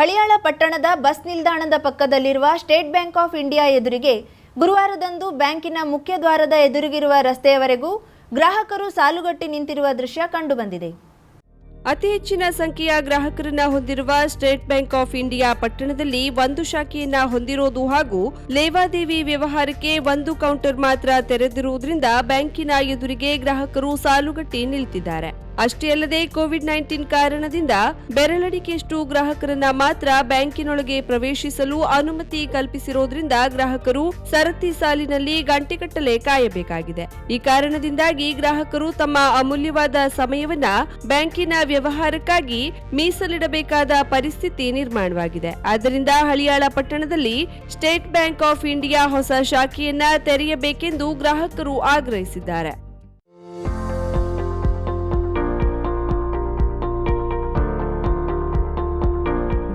ಹಳಿಯಾಳ ಪಟ್ಟಣದ ಬಸ್ ನಿಲ್ದಾಣದ ಪಕ್ಕದಲ್ಲಿರುವ ಸ್ಟೇಟ್ ಬ್ಯಾಂಕ್ ಆಫ್ ಇಂಡಿಯಾ ಎದುರಿಗೆ ಗುರುವಾರದಂದು ಬ್ಯಾಂಕಿನ ಮುಖ್ಯ ದ್ವಾರದ ಎದುರಿಗಿರುವ ರಸ್ತೆಯವರೆಗೂ ಗ್ರಾಹಕರು ಸಾಲುಗಟ್ಟಿ ನಿಂತಿರುವ ದೃಶ್ಯ ಕಂಡುಬಂದಿದೆ. ಅತಿ ಹೆಚ್ಚಿನ ಸಂಖ್ಯೆಯ ಗ್ರಾಹಕರನ್ನ ಹೊಂದಿರುವ ಸ್ಟೇಟ್ ಬ್ಯಾಂಕ್ ಆಫ್ ಇಂಡಿಯಾ ಪಟ್ಟಣದಲ್ಲಿ ಒಂದು ಶಾಖೆಯನ್ನ ಹೊಂದಿರೋದು ಹಾಗೂ ಲೇವಾದೇವಿ ವ್ಯವಹಾರಕ್ಕೆ ಒಂದು ಕೌಂಟರ್ ಮಾತ್ರ ತೆರೆದಿರುವುದರಿಂದ ಬ್ಯಾಂಕಿನ ಎದುರಿಗೆ ಗ್ರಾಹಕರು ಸಾಲುಗಟ್ಟಿ ನಿಲ್ತಿದ್ದಾರೆ. ಅಷ್ಟೇ ಅಲ್ಲದೆ ಕೋವಿಡ್ ನೈನ್ಟೀನ್ ಕಾರಣದಿಂದ ಬೆರಳಡಿಕೆಯಷ್ಟು ಗ್ರಾಹಕರನ್ನ ಮಾತ್ರ ಬ್ಯಾಂಕಿನೊಳಗೆ ಪ್ರವೇಶಿಸಲು ಅನುಮತಿ ಕಲ್ಪಿಸಿರೋದ್ರಿಂದ ಗ್ರಾಹಕರು ಸರತಿ ಸಾಲಿನಲ್ಲಿ ಗಂಟೆಗಟ್ಟಲೆ ಕಾಯಬೇಕಾಗಿದೆ. ಈ ಕಾರಣದಿಂದಾಗಿ ಗ್ರಾಹಕರು ತಮ್ಮ ಅಮೂಲ್ಯವಾದ ಸಮಯವನ್ನ ಬ್ಯಾಂಕಿನ ವ್ಯವಹಾರಕ್ಕಾಗಿ ಮೀಸಲಿಡಬೇಕಾದ ಪರಿಸ್ಥಿತಿ ನಿರ್ಮಾಣವಾಗಿದೆ. ಆದ್ದರಿಂದ ಹಳಿಯಾಳ ಪಟ್ಟಣದಲ್ಲಿ ಸ್ಟೇಟ್ ಬ್ಯಾಂಕ್ ಆಫ್ ಇಂಡಿಯಾ ಹೊಸ ಶಾಖೆಯನ್ನ ತೆರೆಯಬೇಕೆಂದು ಗ್ರಾಹಕರು ಆಗ್ರಹಿಸಿದ್ದಾರೆ.